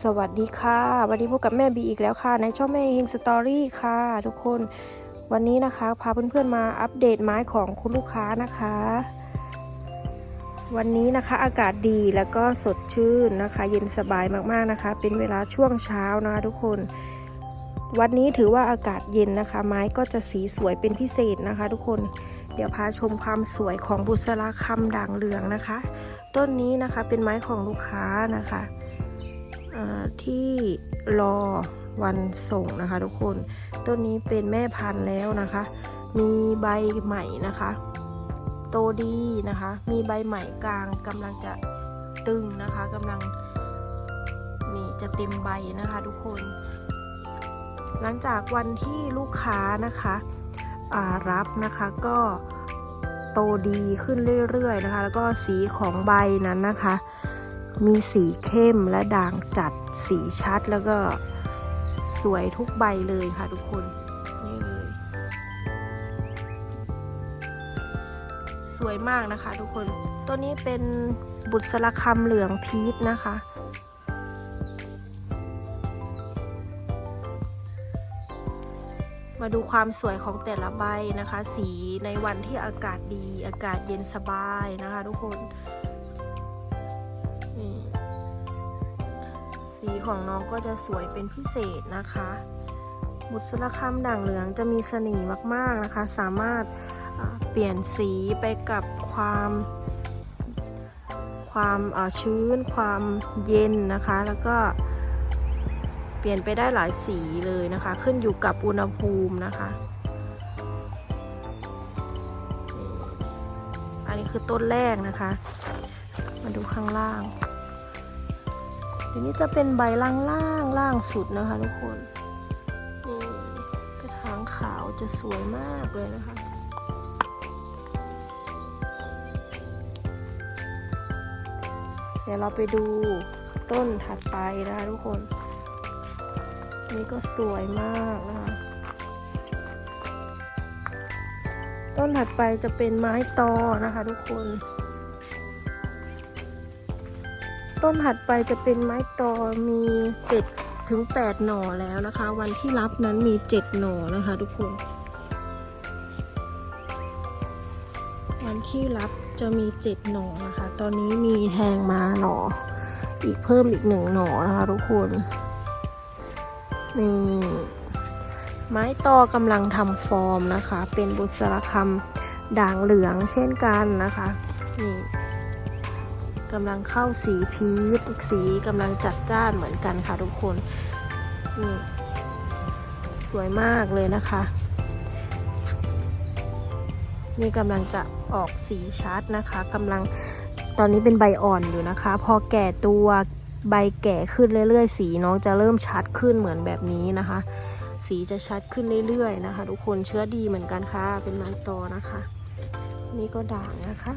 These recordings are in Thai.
สวัสดีค่ะ วันนี้พบกับแม่บีอีกแล้วค่ะ ในช่องแม่ฮิงสตอรี่ค่ะ ทุกคนวันนี้นะคะ พาเพื่อนๆมาอัปเดตไม้ของคุณลูกค้านะคะ วันนี้นะคะอากาศดีแล้วก็สดชื่นนะคะ เย็นสบายมากๆนะคะ เป็นเวลาช่วงเช้านะทุกคน วันนี้ถือว่าอากาศเย็นนะคะ ไม้ก็จะสีสวยเป็นพิเศษนะคะ ทุกคนเดี๋ยวพาชมความสวยของบุษราคำด่างเหลืองนะคะ ต้นนี้นะคะเป็นไม้ของลูกค้านะคะ ที่รอวันส่งนะคะ ทุกคน ต้นนี้เป็นแม่พันธุ์แล้วนะคะ มีใบใหม่นะคะ โตดีนะคะ มีใบใหม่กลางกำลังจะตึงนะคะกำลังนี่จะเต็มใบนะคะ ทุกคน หลังจากวันที่ลูกค้านะคะรับนะคะก็โตดีขึ้นเรื่อยๆนะคะ แล้วก็สีของใบนั้นนะคะ มีสีเข้มและด่างจัดสีชัดแล้วก็สวยทุกใบเลยค่ะทุกคน นี่เลย สวยมากนะคะทุกคน ตัวนี้เป็นบุษรคำเหลืองพีชนะคะมาดูความสวยของแต่ละใบนะคะ สีในวันที่อากาศดีอากาศเย็นสบายนะคะทุกคน สีของน้องก็จะสวยเป็นพิเศษนะคะ บุษรคำด่างเหลืองจะมีเสน่ห์มากๆนะคะ สามารถเปลี่ยนสีไปกับความความอ่าชื้น ความเย็นนะคะ แล้วก็เปลี่ยนไปได้หลายสีเลยนะคะ ขึ้นอยู่กับอุณหภูมินะคะ อันนี้คือต้นแรกนะคะ มาดูข้างล่าง ทีนี้จะเป็นใบล่างล่างล่างสุดนะคะทุกคนนี่กระถางขาวจะสวยมากเลยนะคะเดี๋ยวเราไปดูต้นถัดไปนะคะทุกคน นี่ก็สวยมากนะคะ ต้นถัดไปจะเป็นไม้ตอนะคะทุกคน ต้นถัดไปจะเป็นไม้ตอมี7ถึง8หน่อแล้วนะคะ วันที่รับนั้นมี 7 หน่อนะคะทุกคน วันที่รับจะมี 7 หน่อนะคะ ตอนนี้มีแทงมาหน่อ อีกเพิ่มอีกหนึ่งหน่อนะคะทุกคนนี่ไม้ตอกำลังทำฟอร์มนะคะ เป็นบุษรคำด่างเหลืองเช่นกันนะคะนี่ กำลังเข้าสีพีชสีกำลังจัดจ้านเหมือนกันค่ะทุกคนนี่สวยมากเลยนะคะ นี่กำลังจะออกสีชัดนะคะกำลังตอนนี้เป็นใบอ่อนอยู่นะคะ พอแก่ตัวใบแก่ขึ้นเรื่อยๆ สีน้องจะเริ่มชัดขึ้นเหมือนแบบนี้นะคะ สีจะชัดขึ้นเรื่อยๆนะคะ ทุกคนเชื้อดีเหมือนกันค่ะ เป็นไม้ตอนะคะ นี่ก็ด่างนะคะ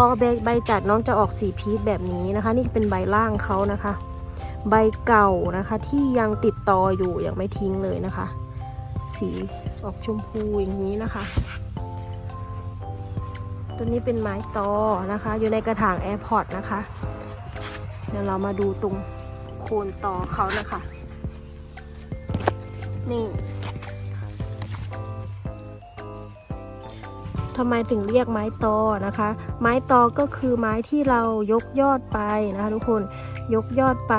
อใบใบจัดน้องจะออกสีพีชแบบนี้นะคะ นี่เป็นใบล่างเขานะคะ ใบเก่านะคะที่ยังติดตออยู่ยังไม่ทิ้งเลยนะคะ สีออกชมพูอย่างนี้นะคะ ตัวนี้เป็นไม้ตอนะคะ อยู่ในกระถางแอร์พอร์ตนะคะเดี๋ยวเรามาดูตรงโคนตอเขานะคะ นี่ ทำไมถึงเรียกไม้ตอนะคะ ไม้ตอก็คือไม้ที่เรายกยอดไปนะคะทุกคนยกยอดไป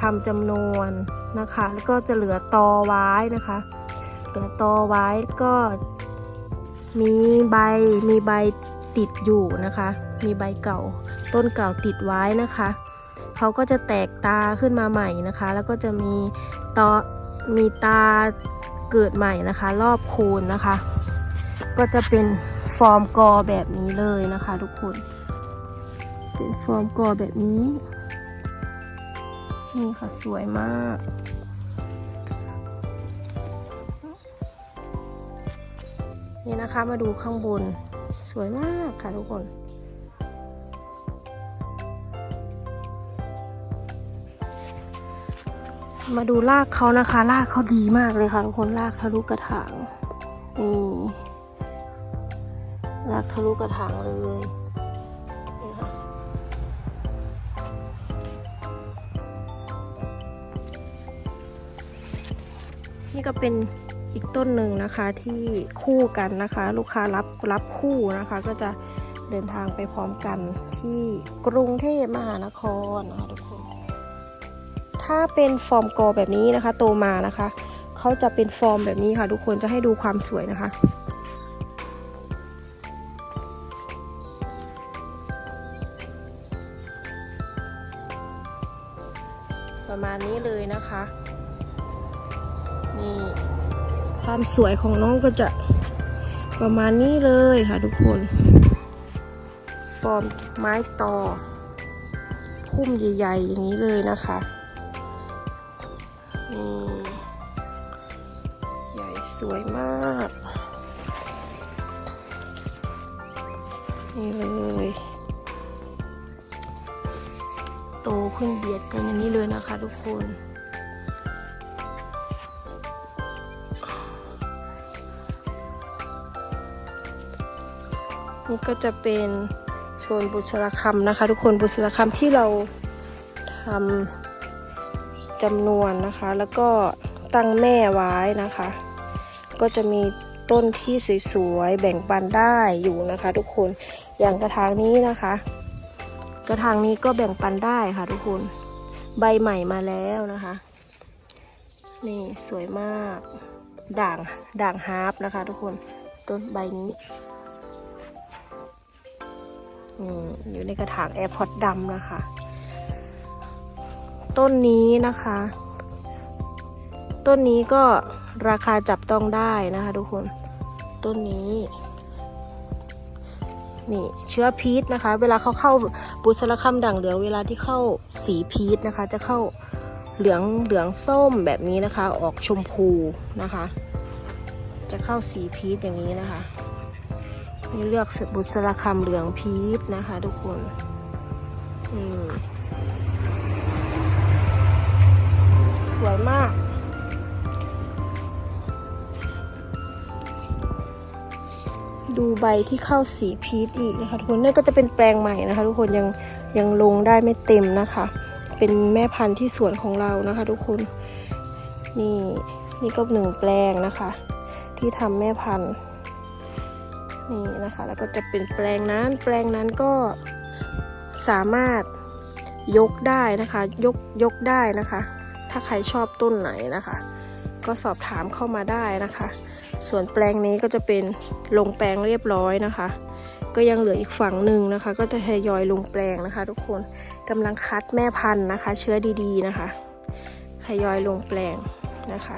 ทำจำนวนนะคะ แล้วก็จะเหลือตอไว้นะคะ เหลือตอไว้ก็มีใบมีใบติดอยู่นะคะ มีใบเก่าต้นเก่าติดไว้นะคะเขาก็จะแตกตาขึ้นมาใหม่นะคะ แล้วก็จะมีตอมีตาเกิดใหม่นะคะ รอบโคนนะคะ ก็จะเป็นฟอร์มกอแบบนี้เลยนะคะทุกคน เป็นฟอร์มกอแบบนี้ นี่ค่ะสวยมาก นี่นะคะมาดูข้างบนสวยมากค่ะทุกคนมาดูรากเขานะคะรากเขาดีมากเลยค่ะทุกคนรากทะลุกระถางนี่ รกทะลุกระถางเลยนี่ค่ะนี่ก็เป็นอีกต้นหนึ่งนะคะที่คู่กันนะคะ ลูกค้ารับรับคู่นะคะ ก็จะเดินทางไปพร้อมกันที่กรุงเทพมหานครนะคะทุกคน ถ้าเป็นฟอร์มกอแบบนี้นะคะ โตมานะคะเขาจะเป็นฟอร์มแบบนี้ค่ะ ทุกคนจะให้ดูความสวยนะคะ มาณนี้เลยนะคะ นี่ความสวยของน้องก็จะประมาณนี้เลยค่ะทุกคน ฟอร์มไม้ตอพุ่มใหญ่ๆ อย่างนี้เลยนะคะนี่ใหญ่สวยมาก นี่เลย โตขึ้นเบียดกันอย่างนี้เลยนะคะทุกคน นี่ก็จะเป็นโซนบุษรคำนะคะ ทุกคนบุษรคำที่เราทำจำนวนนะคะ แล้วก็ตั้งแม่ไว้นะคะ ก็จะมีต้นที่สวยๆ แบ่งปันได้อยู่นะคะ ทุกคนอย่างกระถางนี้นะคะ กระถางนี้ก็แบ่งปันได้ค่ะทุกคน ใบใหม่มาแล้วนะคะ นี่สวยมาก ด่างด่างฮาร์ปนะคะ ทุกคนต้นใบนี้อยู่ในกระถางแอร์พอตดำนะคะ ต้นนี้นะคะ ต้นนี้ก็ราคาจับต้องได้นะคะ ทุกคน ต้นนี้ นี่เชื้อพีชนะคะ เวลาเขาเข้าบุษรคำด่างเหลืองเวลาที่เข้าสีพีชนะคะ จะเข้าเหลืองเหลืองส้มแบบนี้นะคะ ออกชมพูนะคะ จะเข้าสีพีชอย่างนี้นะคะนี่เลือกบุษรคำเหลืองพีชนะคะ ทุกคนอืมสวยมาก ดูใบที่เข้าสีพีชอีกนะคะทุกคนนี่ก็จะเป็นแปลงใหม่นะคะ ทุกคนยังยังลงได้ไม่เต็มนะคะ เป็นแม่พันธุ์ที่สวนของเรานะคะ ทุกคนนี่นี่ก็หนึ่งแปลงนะคะ ที่ทำแม่พันธุ์นี่นะคะ แล้วก็จะเป็นแปลงนั้น แปลงนั้นก็สามารถยกได้นะคะ ยกยกได้นะคะ ถ้าใครชอบต้นไหนนะคะ ก็สอบถามเข้ามาได้นะคะ ส่วนแปลงนี้ก็จะเป็นลงแปลงเรียบร้อยนะคะ ก็ยังเหลืออีกฝั่งหนึ่งนะคะ ก็จะทยอยลงแปลงนะคะ ทุกคนกำลังคัดแม่พันธุ์นะคะ เชื้อดีๆนะคะทยอยลงแปลงนะคะ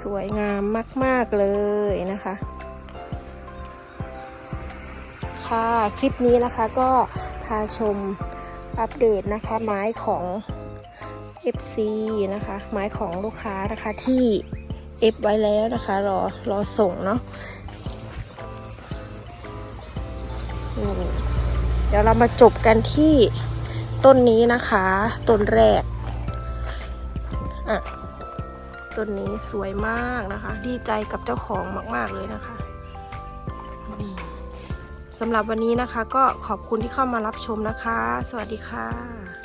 สวยงามมาก ๆ เลยนะคะค่ะคลิปนี้นะคะก็พาชมอัปเดตนะคะไม้ของ FC นะคะไม้ของลูกค้านะคะที่ เอฟไว้แล้วนะคะ รอรอส่งเนาะเดี๋ยวเรามาจบกันที่ต้นนี้นะคะ ต้นแรกอะต้นนี้สวยมากนะคะ ดีใจกับเจ้าของมาก ๆ เลยนะคะสำหรับวันนี้นะคะ ก็ขอบคุณที่เข้ามารับชมนะคะ สวัสดีค่ะ